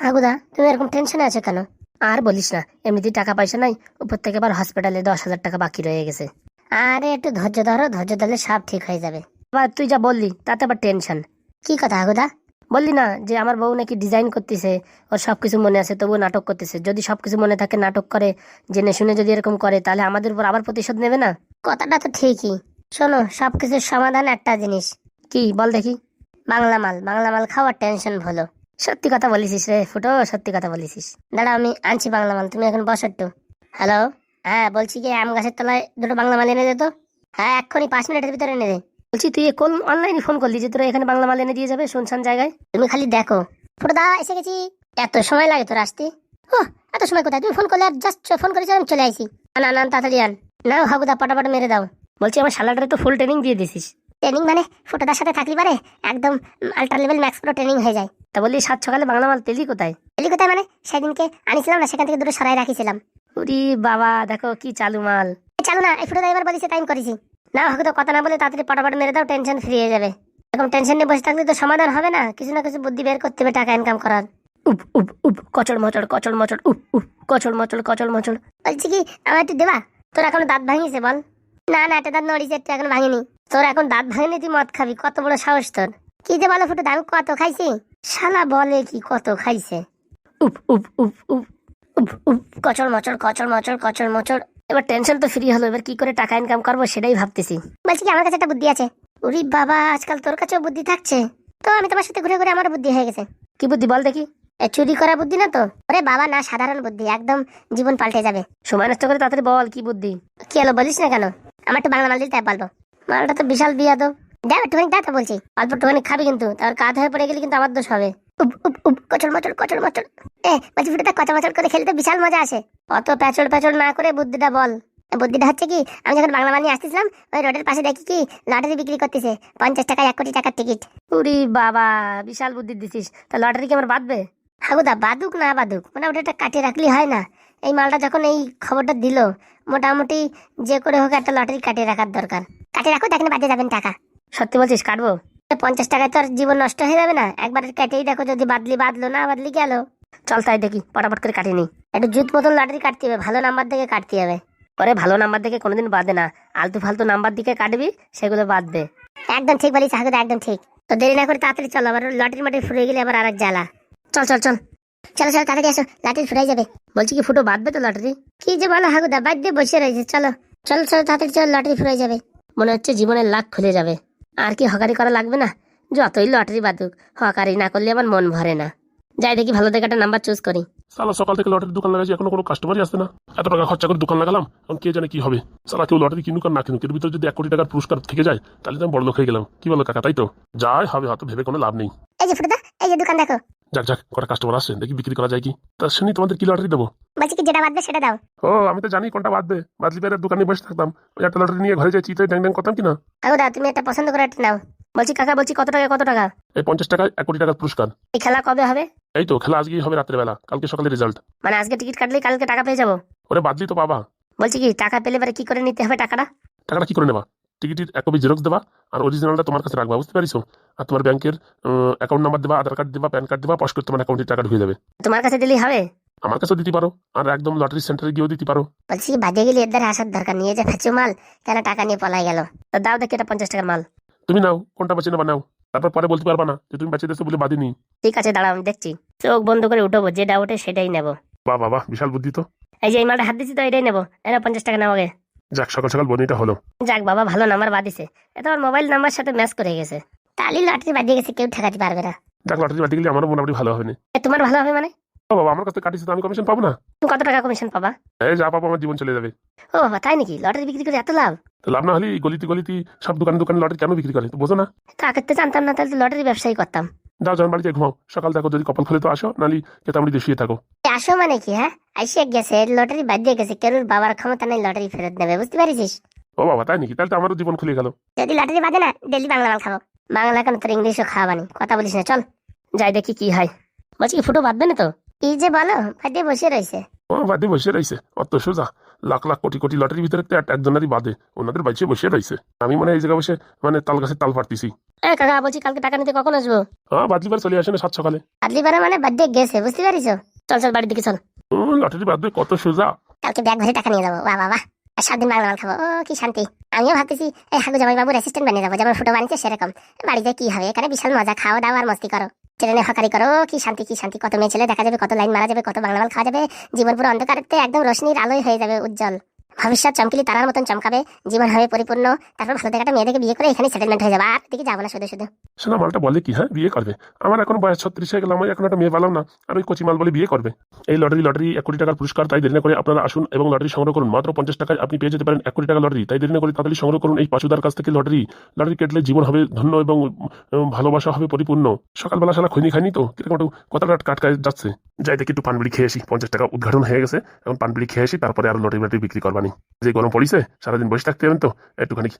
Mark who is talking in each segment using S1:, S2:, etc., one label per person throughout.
S1: হাগুদা তুমি এরকম টেনশনে আছো কেন? আর বলিস না, এমনিতেই টাকা পয়সা নাই, উপর থেকে আবার হসপিটালে দশ হাজার টাকা বাকি রয়ে গেছে। আরে, একটু ধৈর্য ধরো, ধৈর্য ধরলে সব ঠিক হয়ে যাবে। আবার তুই যা বললি, তাতে আবার টেনশন কি কথা হাগুদা বললি না যে আমার বউ নাকি ডিজাইন করতেছে, ওর সব কিছু মনে আছে, তবুও নাটক করতেছে। যদি সব কিছু মনে থাকে, নাটক করে, জেনে শুনে যদি এরকম করে, তাহলে আমাদের উপর আবার প্রতিশোধ নেবে না? কথাটা তো ঠিকই। শোনো সব কিছুর সমাধান একটা জিনিস। কি, বল দেখি। বাংলা মাল বাংলা মাল খাওয়ার টেনশন ভুলো সত্যি কথা বলিসিস রে ফুটো, সত্যি কথা বলিসিস দাঁড়া আমি আনছি বাংলা মাল তুমি এখন বসো একটু। হ্যালো হ্যাঁ বলছি কি, আম গাছের তলায় দুটো বাংলা মাল এনে দে তো। হ্যাঁ এক্ষুনি পাঁচ মিনিটের ভিতরে এনে দে। বলছি, তুই কোন অনলাইনে ফোন করলি যে তোরা এখানে বাংলা মাল এনে দিয়ে যাবে শুনশান জায়গায়? তুমি খালি দেখো। ফুটো দা এসে গেছি। এত সময় লাগে তোর আসতে? ও এত সময় কোথায়? তুমি ফোন করলে আর জাস্ট ফোন করেছি আমি চলে আসি না না তাড়াতাড়ি আন। না হাগুদা পটাপট মেরে দাও। বলছি, আমার শালাটারে তো ফুল ট্রেনিং দিয়ে দিছিস। ট্রেনিং মানে ফুটোদার সাথে থাকলি পারে, একদম ultra level max pro training হয়ে যায়। তা বললি সাত সকালে বাংলা মাল পেলি কোথায়? পেলি কোথায় মানে? সেদিনকে আনিছিলাম না সেখান থেকে দুটো সরাই রাখিছিলাম। উরি বাবা দেখো কি চালু মাল। চালু না এই ফুটোদা এবার বলিছে টাইম করেছি। না হয়তো কথা না বলে তাড়াতাড়ি পটাপট মেরে দাও টেনশন ফ্রি হয়ে যাবে। এখন টেনশন নিয়ে বসে থাকলে তো সমাধান হবে না কিছু না কিছু বুদ্ধি বের করতে হবে টাকা ইনকাম করার। উপ উপ উপ কচড় মচড় কচড় মচড় উপ উপ কচড় মচড় কচড় মচড় বলছি কি আমার একটু দেবা? তোর এখন দাঁত ভাঙিছে বল। না না একটা দাঁত নড়িছে একটা এখন ভাঙিনি। তোর এখন দাঁত ভাঙিনি তুই মদ খাবি কত বড় সাহস তোর। কি যে বলো ফুটে আমি কত খাইছি? শালা বলে কি কত খাইছে? উপ উপ উপ উপ উপ উপ কচড় মচড় কচড় মচড় কচড় মচড় এবার টেনশন তো ফ্রি হলো, এবার কি করে টাকা ইনকাম করব সেটাই ভাবতেছি। বলছি কি, আমার কাছে একটা বুদ্ধি আছে। উরি বাবা, আজকাল তোর কাছেও বুদ্ধি থাকছে। তো আমি তোমার সাথে ঘুরে ঘুরে আমার বুদ্ধি হয়ে গেছে। কি বুদ্ধি বল দেখি। চুরি করা বুদ্ধি না তো? ওরে বাবা, না, সাধারণ বুদ্ধি, একদম জীবন পাল্টে যাবে। সময় নষ্ট করে তাড়াতাড়ি বল, কি বুদ্ধি? কি হলো বলিস না কেন? আমার তো বাংলা মাল দিতে বলব। মালটা তো বিশাল বিয়া তো দেখ একটুখানি দেখ তো বলছি। অল্প একটুখানি খাবি কিন্তু তার কাঁধ হয়ে পড়ে গেলে কিন্তু আমার দোষ হবে। উপ উপ উপ কচড় মচড় কচড় মচড় এ বলছি ফুটে কচড় মচড় করে খেলতে বিশাল মজা আসে। অত প্যাচড় প্যাচড় না করে বুদ্ধিটা বল। বুদ্ধিটা হচ্ছে কি আমি যখন বাংলা মাল নিয়ে আসতেছিলাম ওই রোডের পাশে দেখি কি লটারি বিক্রি করতেছে পঞ্চাশ টাকা এক কোটি টাকার টিকিট উরি বাবা বিশাল বুদ্ধি দিছিস। তা লটারি কি আমার বাঁধবে? হাগুদা বাদুক না বাদুক মোটামুটি একটা কাটিয়ে রাখলি হয় না। এই মালটা যখন এই খবরটা দিল মোটামুটি যে করে হোক একটা লটারি কাটিয়ে রাখার দরকার। কাটিয়ে রাখো দেখেন বাদে যাবেন টাকা। সত্যি বলছিস কাটবো? পঞ্চাশ টাকায় তো আর জীবন নষ্ট হয়ে যাবে না? একবার কেটেই দেখো যদি বাদলি বাদলো না বাদলি গেল। চল তাই দেখি পটাপট করে কাটিয়ে নি। একটু জুত মতন লটারি কাটতে হবে ভালো নাম্বার দেখে কাটতে হবে। পরে ভালো নাম্বার দেখে কোনোদিন বাদে না। আলতু ফালতু নাম্বার দিকে কাটবি সেগুলো বাদবে একদম ঠিক বলিস হাগুদা একদম ঠিক। তো দেরি না করে তাড়াতাড়ি চলো আবার লটারি মাটি ফুরে গেলে আবার আর এক জ্বালা। চল চল চল। চলো চলো তাড়াতাড়ি আসো লাঠি ফুরাই যাবে। বলছি কি ফুটো বাঁধবে তো লটারি কি যে বলো হাগুদা বাদ দিয়ে বসে রয়েছে চলো। চলো চলো তাড়াতাড়ি চলো লটারি ফুরাই যাবে। মনে হচ্ছে জীবনের লাখ খুলে যাবে। আর কি হকারি করা লাগবে না? যতই লটারি বাদুক হকারি না করলে আমার মন ভরে না। যাই দেখি ভালো দেখে একটা নাম্বার চুজ করি।
S2: সালা সকাল থেকে লটারি দোকান লাগাইছি এখনও কোনো কাস্টমারই আসছে না। এত টাকা খরচা করে দোকান লাগালাম এখন কে জানে কি হবে? সালা কেউ লটারি কিনুক আর না কিনুক এর ভিতরে যদি এক কোটি টাকার পুরস্কার থেকে যায় তাহলে তো আমি বড় লোক হয়ে গেলাম। কি বলো কাকা তাই তো? যাই হবে হয়তো ভেবে কোনো লাভ নেই।
S1: এই যে ফুটোদা এই যে দোকান দেখো।
S2: যাক যাক কটা কাস্টমার আসছে দেখি বিক্রি করা যায় কি। তা শুনি তোমাদের কি লটারি দেবো?
S1: বলছি কি যেটা বাদবে সেটা দাও।
S2: ও আমি তো জানি কোনটা বাদবে বাদলি পেয়ারের দোকানে বসে থাকতাম। ওই একটা লটারি নিয়ে ঘরে যাই চিতে ড্যাং ড্যাং করতাম কিনা?
S1: হাগুদা তুমি একটা পছন্দ করে একটা নাও। বলছি কাকা বলছি কত টাকা কত টাকা?
S2: এই পঞ্চাশ টাকা এক কোটি টাকার পুরস্কার।
S1: এই খেলা কবে হবে?
S2: এই তো খেলা আজকেই হবে রাত্রেবেলা কালকে সকালে রেজাল্ট
S1: মানে আজকে টিকিট কাটলে কালকে টাকা পেয়ে যাব?
S2: ওরে বাদলি তো পাবা
S1: বলছি কি টাকা পেলে পরে কি করে নিতে হবে টাকাটা?
S2: টাকাটা কি করে নেবা? টিকিটের এক কপি জেরক্স দেবা আর অরিজিনালটা তোমার কাছে রাখবা বুঝতে পারিছো? আর তোমার ব্যাংকের অ্যাকাউন্ট নাম্বার দেবা আধার কার্ড দেবা প্যান কার্ড দেবা পাস করে তোমার অ্যাকাউন্টে টাকা ঢুকে যাবে।
S1: তোমার কাছে দিলেই হবে?
S2: আমার কাছেও দিতে পারো আর একদম লটারি সেন্টারে গিয়েও দিতে পারো।
S1: বলছি বাজে গেলে এদের আসার দরকার নিয়ে যে ফেঁচু মাল কেন টাকা নিয়ে পলাই গেল। তো দাও দেখি এটা পঞ্চাশ টাকার মাল।
S2: তুমি নাও কোনটা বেছে নেবা নাও। তারপর পরে বলতে পারবা না যে তুমি বেঁচে দিয়েছ বলে বাদিনি
S1: ঠিক আছে দাঁড়াও আমি দেখছি। চোখ বন্ধ করে উঠবো যেটা ওঠে সেটাই নেব।
S2: বাহ বাবা বিশাল বুদ্ধি তো।
S1: এই যে এই মালটা হাত দিচ্ছি তো এটাই নেব। এটা পঞ্চাশ টাকা নেব আগে।
S2: যাক সকাল সকাল বনিটা হলো।
S1: যাক বাবা ভালো নাম্বার বাদিছে এটা আমার মোবাইল নাম্বার সাথে ম্যাচ করে গেছে। তালি লটারি বাদিয়ে গেছে কেউ ঠেকাতে পারবে না।
S2: যাক লটারি বাদি গেলে আমারও মোটামুটি ভালো হবে না
S1: এ, তোমার ভালো হবে মানে?
S2: ও বাবা আমার কাছে কাটিছে তো আমি কমিশন পাবো না?
S1: তুমি কত টাকা কমিশন পাবা?
S2: এই যা পাবো আমার জীবন চলে যাবে।
S1: ও বাবা তাই নাকি? লটারি বিক্রি করে এত লাভ?
S2: তো লাভ না হলে গলিতে গলিতে সব দোকান দোকান লটারি কেন বিক্রি করে? তো বোঝো না।
S1: তো আগের তো জানতাম না তাহলে লটারি ব্যবসায়ী করতাম।
S2: যাও যাও বাড়িতে ঘুমাও। সকাল দেখো যদি কপাল খুলে তো আসো নালি কেতামড়ি শুয়ে থাকো।
S1: আসো মানে কি হ্যাঁ? আইসে গেছে লটারি বাদ দিয়ে গেছে কেরুর বাবার ক্ষমতা নাই লটারি ফেরত নেবে বুঝতে পারিস
S2: ও বাবা তাই নাকি? তাহলে তো আমারও জীবন খুলে গেল।
S1: যদি লটারি বাদে না ডেলি বাংলা মাল খাব। বাংলা কেন তোর ইংলিশও খাওয়াবানি কথা বলিস না চল। যাই দেখি কি হয়। বলছি ফুটো বাঁধবে না তো? এই যে বলো বাদ দিয়ে বসে রয়েছে।
S2: ও বাদে বসে রয়েছে অত সোজা। লাখ লাখ কোটি কোটি লটারির ভিতরে তো এক- একজনেরই বাদে। ওনাদের বাইচে বসে রয়েছে আমি মানে এই জায়গায় বসে মানে তাল গাছে তাল পারতেছি
S1: এ কাকা বলছি কালকে টাকা নিতে কখন আসব?
S2: হ্যাঁ বাদলিবার চলে আসে না সাত সকালে।
S1: আদলিপাড়া মানে বার্থডে গেছে বুঝতে পারিস চল চল বাড়ির দিকে চল।
S2: লটারি বাদবে কত সোজা।
S1: কালকে ব্যাগ ভরে টাকা নিয়ে যাব। বাহ আর সাত দিন বাংলা মাল খাব। ও কি শান্তি। আমিও ভাবতেছি এই হাগু জামাই বাবুর অ্যাসিস্ট্যান্ট বানিয়ে যাব যেমন ফুটো বানিয়েছে সেরকম। বাড়িতে কি হবে? এখানে বিশাল মজা। খাওয়া দাওয়া আর মস্তি করো। ট্রেনে হকারি করো, কি শান্তি কি শান্তি, কত মেয়ে ছেলে দেখা যাবে, কত লাইন মারা যাবে, কত বাংলা মাল খাওয়া যাবে। জীবন পুরো অন্ধকারতে, একদম রশ্মির আলোয় হয়ে যাবে উজ্জ্বল। ভবিষ্যৎ চমকিলি তারার মতন চমকাবে, জীবন হবে পরিপূর্ণ, তারপর ভালো দেখাটা মেয়েদেরকে বিয়ে করে এখানে সেটেলমেন্ট হয়ে যাবে। আর দিকে যাব না শুধু শুধু।
S2: সেনা মালটা বলে কি হ্যাঁ? বিয়ে করবে। আমার এখন বয়স ছত্রিশ হয়ে আমি এখন একটা মেয়ে পেলাম না। আর ওই কচি মাল বলে বিয়ে করবে। এই লটারি লটারি এক কোটি টাকার পুরস্কার, তাই দেরি করে আপনারা আসুন এবং লটারি সংগ্রহ করুন। মাত্র পঞ্চাশ টাকায় আপনি পেয়ে যেতে পারেন এক কোটি টাকা লটারি তাই দেরি করে তাড়াতাড়ি সংগ্রহ করুন এই পাশুদার কাছ থেকে লটারি লটারি কেটলে জীবন হবে ধন্য এবং ভালোবাসা হবে পরিপূর্ণ। সকালবেলা সালা খৈনি খাইনি তো? কীরকম একটু কথাটা কাটকায় যাচ্ছে। যাই দেখি একটু পানবিড়ি খেয়ে আসি। পঞ্চাশ টাকা উদ্ঘাটন হয়ে গেছে। এখন পানবিড়ি খেয়ে আসি, তারপরে আর লটারি লটারি বিক্রি করবানি যে গরম পড়িছে, সারাদিন বসে থাকতে হবেন তো? একটুখানি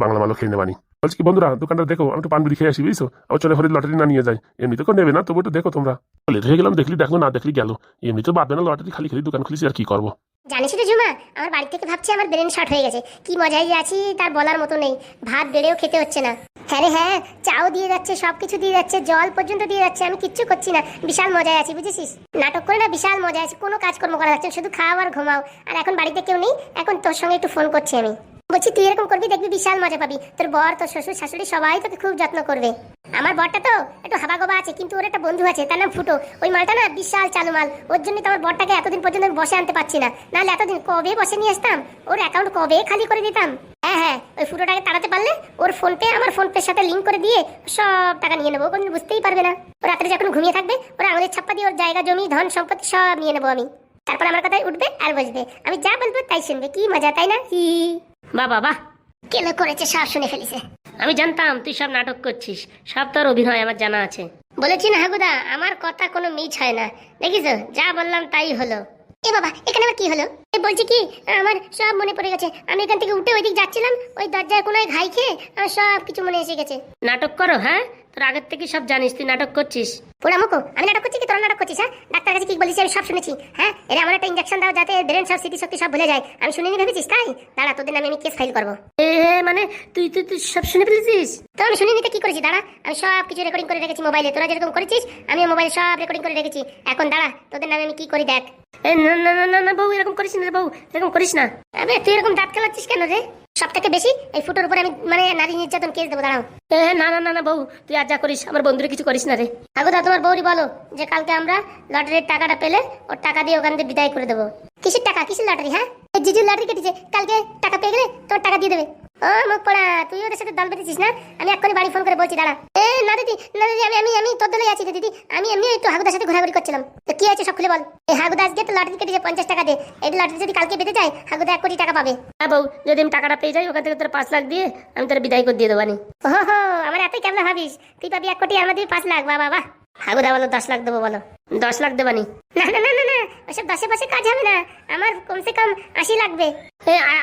S2: বাংলা মালও খেয়ে নেবানি। বলছি কি, বন্ধুরা দোকানটা দেখো, আমি একটু পানবুড়ি খেয়ে আসি, বুঝছ? আবার চলে ঘরে লটারি না নিয়ে যায়। এমনিতে কেউ নেবে না তবু একটু দেখো তোমরা। লেট হয়ে গেলাম, দেখলি, দেখো না, দেখলি গেল। এমনি তো বাদবে না লটারি খালি খালি দোকান খুলিছি, আর কি করব?
S1: জানিস রে জুমা, আমার বাড়ি থেকে ভাবছি আমার ব্রেন শর্ট হয়ে গেছে। কি মজাই আছি, তার বলার মতো নেই। ভাত বেড়েও খেতে হচ্ছে না। হ্যাঁ হ্যাঁ চাও দিয়ে যাচ্ছে, সবকিছু দিয়ে যাচ্ছে, জল পর্যন্ত দিয়ে যাচ্ছে, আমি কিচ্ছু করছি না। বিশাল মজায় আছি, বুঝেছিস? নাটক করে না, বিশাল মজায় আছি, কোনো কাজকর্ম করা যাচ্ছে শুধু খাও আর ঘুমাও। আর এখন বাড়িতে কেউ নেই, এখন তোর সঙ্গে একটু ফোন করছি আমি। বলছি, তুই এরকম করবি, দেখবি বিশাল মজা পাবি। তোর বর, তোর শ্বশুর, শাশুড়ি সবাই তোকে খুব যত্ন করবে। আমার বরটা তো একটু হাবা গোবা আছে কিন্তু ওর একটা বন্ধু আছে তার নাম ফুটো। ওই মালটা না বিশাল চালু মাল। ওর জন্য তো আমার বরটাকে এতদিন পর্যন্ত আমি বসে আনতে পারছি না। নাহলে এতদিন কবে বসে নিয়ে আসতাম? ওর অ্যাকাউন্ট কবে খালি করে দিতাম? হ্যাঁ হ্যাঁ ওই ফুটোটাকে তাড়াতে পারলে ওর ফোন পে আমার ফোনপের সাথে লিঙ্ক করে দিয়ে সব টাকা নিয়ে নেব। কোনো বুঝতেই পারবে না। ও রাত্রে যখন ঘুমিয়ে থাকবে ওর আঙুলের ছাপ্পা দিয়ে ওর জায়গা জমি ধন সম্পত্তি সব নিয়ে নেব আমি। তারপর আমার কথায় উঠবে আর বসবে। আমি যা বলব তাই শুনবে। কি মজা তাই না? হি বাহ। কেলো করেছে সব শুনে ফেলেছে। আমি জানতাম তুই সব নাটক করছিস। সব তোর অভিনয় আমার জানা আছে। বলেছি না হাগুদা আমার কথা কোনো মিছ হয় না। দেখিস যা বললাম তাই হলো। এ বাবা এখানে আবার কি হলো? এ বলছি কি আমার সব মনে পড়ে গেছে। আমি এখান থেকে উঠে ওইদিক যাচ্ছিলাম ওই দরজায় কোনো ঘাই খেয়ে আমার সব কিছু মনে এসে গেছে। নাটক করো হ্যাঁ? তোর আগের থেকে সব জানিস তুই নাটক করছিস। পোড়ামুকো আমি নাটক করছি কি? তোরা নাটক করছিস হ্যাঁ? ডাক্তার কাছে কি বলেছি আমি সব শুনেছি হ্যাঁ? এর এমন একটা ইঞ্জেকশন দাও যাতে ব্রেন সব স্মৃতি শক্তি সব ভুলে যায়। আমি শুনিনি ভেবেছিস তাই? দাঁড়া তোদের নামে আমি কেস ফাইল করব। এ মানে তুই তুই তুই সব শুনে ফেলেছিস? তো আমি শুনিনি তো কি করেছি? দাঁড়া আমি সব কিছু রেকর্ডিং করে রেখেছি মোবাইলে তোরা যেরকম করেছিস আমি মোবাইলে সব রেকর্ডিং করে রেখেছি। এখন দাঁড়া তোদের নামে আমি কি করি দেখ। এ না না না না বউ এরকম করিস না বউ এরকম করিস না। আবে তুই এরকম দাঁত খেলাচ্ছিস কেন রে? সব থেকে বেশি? এই ফুটোর উপরে আমি মানে নারী নির্যাতন কেস দেবো দাঁড়াও। হ্যাঁ না না না না বউ তুই আর যা করিস আমার বন্ধুরে কিছু করিস না রে। আগোদা তোমার বৌরি বলো যে কালকে আমরা লটারির টাকাটা পেলে ওর টাকা দিয়ে ওখান থেকে বিদায় করে দেবো। কিসের টাকা? কিসের লটারি হ্যাঁ? জিজুর লটারি কেটেছে। কালকে টাকা পেয়ে গেলে তোমার টাকা দিয়ে দেবে। ও মুখ পড়া তুই ওদের সাথে দল বেঁধেছিস না? আমি এক্ষুনি বাড়ি ফোন করে বলছি দাঁড়া। এ না দিদি না দিদি আমি আমি আমি তোর দলে আছি দিদি। আমি এমনি একটু হাগুদার সাথে ঘোরাঘুরি করছিলাম। তো কি আছে সব খুলে বল। এই হাগুদা আজকে তো লটারি কেটেছে পঞ্চাশ টাকা দিয়ে। এই লটারি যদি কালকে বেঁধে যায় হাগুদা এক কোটি টাকা পাবে। হ্যাঁ বউ যদি আমি টাকাটা পেয়ে যাই ওখান থেকে তোর পাঁচ লাখ দিয়ে আমি তোর বিদায় করে দিয়ে দেবো আনি। ও হো আমার এতই কেমন ভাবিস? তুই পাবি এক কোটি আমার দিবি পাঁচ লাখ বাবা বাহ। হাগুদা বলো দশ লাখ দেবো বলো। দশ লাখ দেবানি না। না না না না ওসব দশে পাশে কাজ হবে না। আমার কমসে কম আশি লাগবে।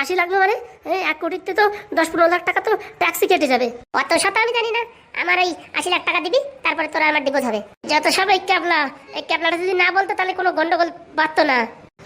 S1: আশি লাগবে মানে? এ, এক কোটিতে তো দশ পনেরো লাখ টাকা তো ট্যাক্সি কেটে যাবে। অত শত আমি জানি না। আমার এই আশি লাখ টাকা দিবি তারপরে তোরা আমার ডিপোজ হবে। যত সব এই ক্যাবলা এই ক্যাবলাটা যদি না বলতো তাহলে কোনো গন্ডগোল বাড়তো না।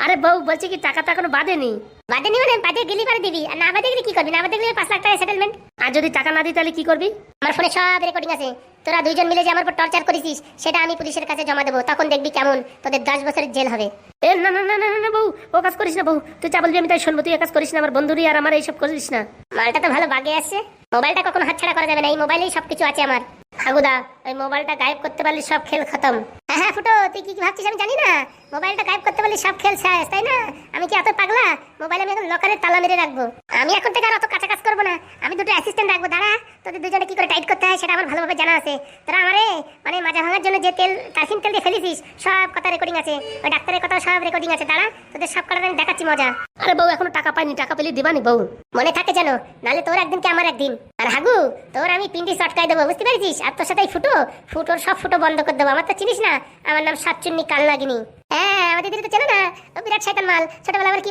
S1: আরে বউ বলছি কি টাকা তো এখনও বাঁধেনি বাঁধেনি মানে? বাদে গেলি পারে দিবি। আর না বাদে গেলে কি করবি? না বাদে গেলে পাঁচ লাখ টাকা সেটেলমেন্ট আর যদি টাকা না দিই তাহলে কি করবি? আমার ফোনে সব রেকর্ডিং আছে। তোরা দুইজন মিলে যে আমার উপর টর্চার করেছিস সেটা আমি পুলিশের কাছে জমা দেবো। তখন দেখবি কেমন তোদের দশ বছরের জেল হবে। এ না না না না না, বউ ও কাজ করিস না বউ। তুই চা বলবি আমি তাই শুনব। তুই কাজ করিস না আমার বন্ধুরই আর আমার এইসব করিস না। মালটা তো ভালো বাগে আসছে মোবাইলটা কখনো হাতছাড়া করা যাবে না। এই মোবাইলেই সবকিছু আছে আমার। হাগুদা ওই মোবাইলটা গায়েব করতে পারলে সব খেল খতম। হ্যাঁ হ্যাঁ ফুটো, তুই কি ভাবছিস আমি জানি না। মোবাইলটা গায়েব করতে পারলে সব খেল শেষ তাই না? আমি কি এত পাগলা? মোবাইল আমি এখন লকারে তালা মেরে রাখব। আমি এখন থেকে আর অত কাঁচা কাজ করব না। আমি দুটো অ্যাসিস্ট্যান্ট রাখব, দাঁড়া। তোদের দুজনে কি করে টাইট করতে হয় সেটা আমার ভালোভাবে জানা আছে। তোরা আমারে মানে মাজা ভাঙার জন্য যে তেল কার্ফিন তেল দিয়ে ফেলেছিস, সব কথা রেকর্ডিং আছে। ওই ডাক্তারের কথা সব রেকর্ডিং আছে, দাঁড়া। তোদের সব কথা আমি দেখাচ্ছি মজা। আরে বউ, এখনও টাকা পাইনি, টাকা পেলে দিবানি বউ। মনে থাকে যেন, নালে তোর একদিন কি আমার একদিন। আর হাগু, তোর আমি পিন্ডি চটকাই দেবো, বুঝতে পেরেছিস? আর তোর সাথে ফুটো, ফুটোর সব ফুটো বন্ধ করে দেবো। আমার তো চিনিস না আমার নাম সাতচুন্নি কাল নাগিনী হ্যাঁ আমাদের দিদি তো না? ও বিরাট মাল। ছোটবেলা আমার কি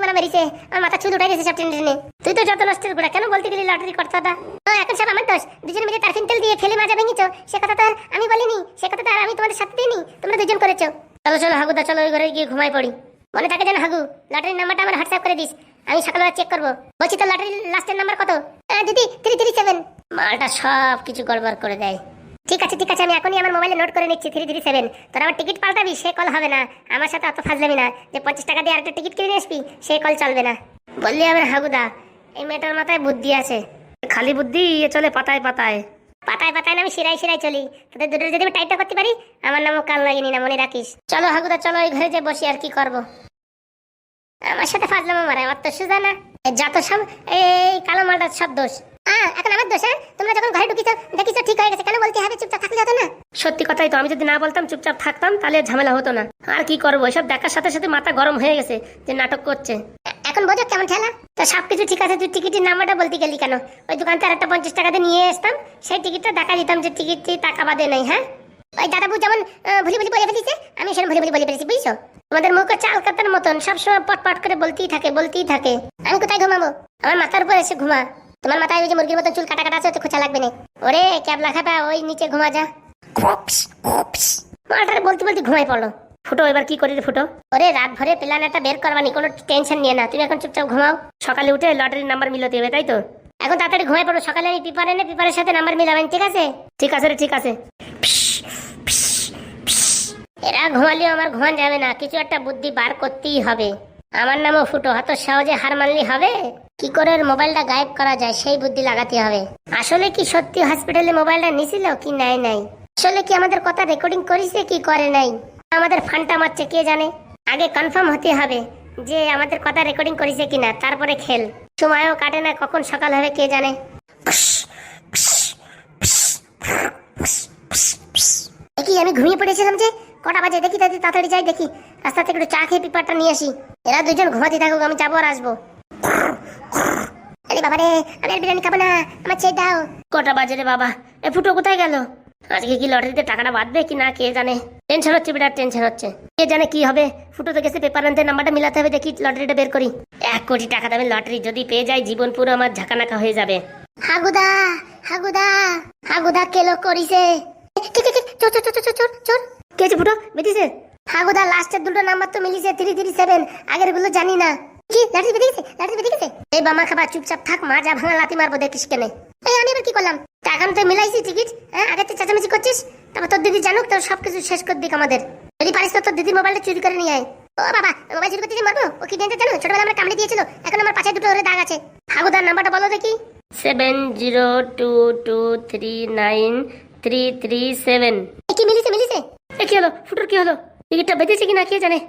S1: আমার মাথা চুল গেছে তুই তো যত কেন বলতে গেলি লটারি কর্তাটা? ও, এখন সব আমার দোষ। দুজন মিলে টারফিন তেল দিয়ে খেলে মাজা ভেঙেছো। সে কথা তো আমি বলিনি। সে কথা তো আমি তোমাদের সাথে দিইনি। তোমরা দুজন করেছ। চলো চলো চলো, ওই ঘরে গিয়ে ঘুমাই পড়ি। মনে থাকে যেন, হাগু, লটারির নাম্বারটা আমার হোয়াটসঅ্যাপ করে দিস। আমি সকালবেলা চেক করব। বলছি তো লটারির লাস্টের নাম্বার কত? দিদি থ্রি থ্রি সেভেন মালটা সব কিছু গড়বড় করে দেয়। ঠিক আছে ঠিক আছে আমি এখনই আমার মোবাইলে নোট করে নিচ্ছি থ্রি থ্রি সেভেন তোর আবার টিকিট পাল্টাবি সে কল হবে না। আমার সাথে অত ফাজলামি না। যে পঞ্চাশ টাকা দিয়ে আরেকটা টিকিট কিনে আসবি সে কল চলবে না। বললি আমার হাগুদা এই মেয়েটার মাথায় বুদ্ধি আছে।
S3: খালি বুদ্ধি ইয়ে চলে পাতায় পাতায়।
S1: পাতায় পাতায় না আমি শিরাই শিরাই চলি। তোদের দুটো যদি আমি টাইপটা করতে পারি আমার নামও কাল লাগেনি না মনে রাখিস। চলো হাগুদা চলো ওই ঘরে যে বসি আর কি করব। আমার সাথে ফাজলামো মারে আমার তো সুজা না। যত সব এই কালো মালটার সব দোষ। আহ, এখন আমার দোষ হ্যাঁ? তোমরা যখন ঘরে ঢুকিছো দেখিছো ঠিক হয়ে গেছে। কেন হবে চুপচাপ থাকলে হতো না।
S3: সত্যি কথাই তো, আমি যদি না বলতাম, চুপচাপ থাকতাম, তাহলে ঝামেলা হতো না। আর কি করব, এসব দেখার সাথে সাথে মাথা গরম হয়ে গেছে যে নাটক করছে।
S1: এখন বোঝো কেমন ঠেলা তো সবকিছু ঠিক আছে, তুই টিকিটের নাম্বারটা বলতে গেলি কেন? ওই দোকান থেকে একটা পঞ্চাশ টাকা দিয়ে নিয়ে আসতাম, সেই টিকিটটা দেখা দিতাম যে টিকিটটি টাকা বাদে নেই হ্যাঁ? ওই দাদাবু যেমন ভুলি ভুলি বলে ফেলিছে, আমি সেরকম ভুলি ভুলি বলে ফেলেছি, বুঝছ? তোমাদের মুখ হচ্ছে আলকাতার মতন, সবসময় পট পট করে বলতেই থাকে বলতেই থাকে। আমি কোথায় ঘুমাবো? আমার মাথার উপর এসে ঘুমা। তোমার মাথায় ওই যে মুরগির মতো চুল কাটা কাটা আছে তো খোঁচা লাগবে না। ওরে ক্যাবলা খাপা ওই নিচে ঘুমা যা। মালটারে বলতে বলতে ঘুমাই পড়ল।
S3: ফুটো এবার কি করি রে ফুটো?
S1: ওরে রাত ভরে প্ল্যান একটা বের করবানি কোনো টেনশন নিয়ে না। তুমি এখন চুপচাপ ঘুমাও।
S3: সকালে উঠে লটারির নাম্বার মিলাতে হবে তাই তো?
S1: এখন তাড়াতাড়ি ঘুমাই পড়ো সকালে আমি পেপার এনে পেপারের সাথে নাম্বার মিলাবেন ঠিক আছে?
S3: ঠিক আছে রে ঠিক আছে।
S1: এরা ঘুমালেও আমার ঘুমান যাবে না কিছু একটা বুদ্ধি বার করতেই হবে। আমার নামও ফুটো হাত সহজে হার মানলি হবে? কি করে মোবাইলটা গায়েব করা যায়, সেই বুদ্ধি লাগাতে হবে। আসলে কি সত্যি হসপিটালে মোবাইলটা নিছিল কি নাই নাই? আসলে কি আমাদের কথা রেকর্ডিং করেছে কি করে নাই? আমাদের ফান্টা মারছে কে জানে? আগে কনফার্ম হতে হবে যে আমাদের কথা রেকর্ডিং করেছে কিনা, তারপরে খেল। সময়ও কাটে না, কখন সকাল হবে কে জানে? দেখি, আমি ঘুমিয়ে পড়েছিলাম যে, কটা বাজে? দেখি, তাড়াতাড়ি যাই, দেখি। রাস্তা থেকে একটু চা খেয়ে পেপারটা নিয়ে আসি। এরা দুজন ঘুমাতে থাকুক, আমি যাব আর আসব। আরে বাবা রে আমি আর বিরিয়ানি খাব না। আমার চেয়ে দাও।
S3: কটা বাজে রে বাবা? এ ফুটো কোথায় গেল? আজকে কি লটারিতে টাকাটা বাঁধবে কি না কে জানে? টেনশন হচ্ছে বিরাট টেনশন হচ্ছে। কে জানে কি হবে? ফুটো তো গেছে পেপার আনতে নাম্বারটা মিলাতে হবে দেখি লটারিটা বের করি। এক কোটি টাকা দামের লটারি যদি পেয়ে যাই জীবন পুরো আমার ঝাঁকানাকা হয়ে যাবে।
S1: হাগুদা হাগুদা হাগুদা কেলো করিছে? চোর চোর চোর চোর চোর
S3: কে আছে ফুটো? বেঁধেছে
S1: হাগুদা লাস্টের দুটো নাম্বার তো মিলিছে থ্রি থ্রি সেভেন আগেরগুলো জানি না। কি? লাঠি বেঁধে গেছে? লাঠি বেঁধে গেছে? এই বামা খাবার চুপচাপ থাক মা যা ভাঙা লাতি মারবো দেখিস কেনে। এই আমি এবার কি করলাম? টাকা তো মিলাইছি টিকিট হ্যাঁ? আগে তো চেঁচামেচি করছিস তারপর তোর দিদি জানুক তোর সবকিছু শেষ করে দিক আমাদের। যদি পারিস তো তোর দিদির মোবাইলটা চুরি করে নিয়ে আয়। ও বাবা মোবাইল চুরি করতে মারবো? ও কি ডেঞ্জার জানো? ছোটবেলা আমরা কামড়ে দিয়েছিল এখন আমার পাশে দুটো ধরে দাগ আছে। হাগুদার নাম্বারটা বলো দেখি।
S3: Seven zero two two three nine three three seven.
S1: কি মিলিছে মিলিছে?
S3: এ কি হলো? ফুটোর কি হলো? টিকিটটা বেঁধেছে কি না কে জানে?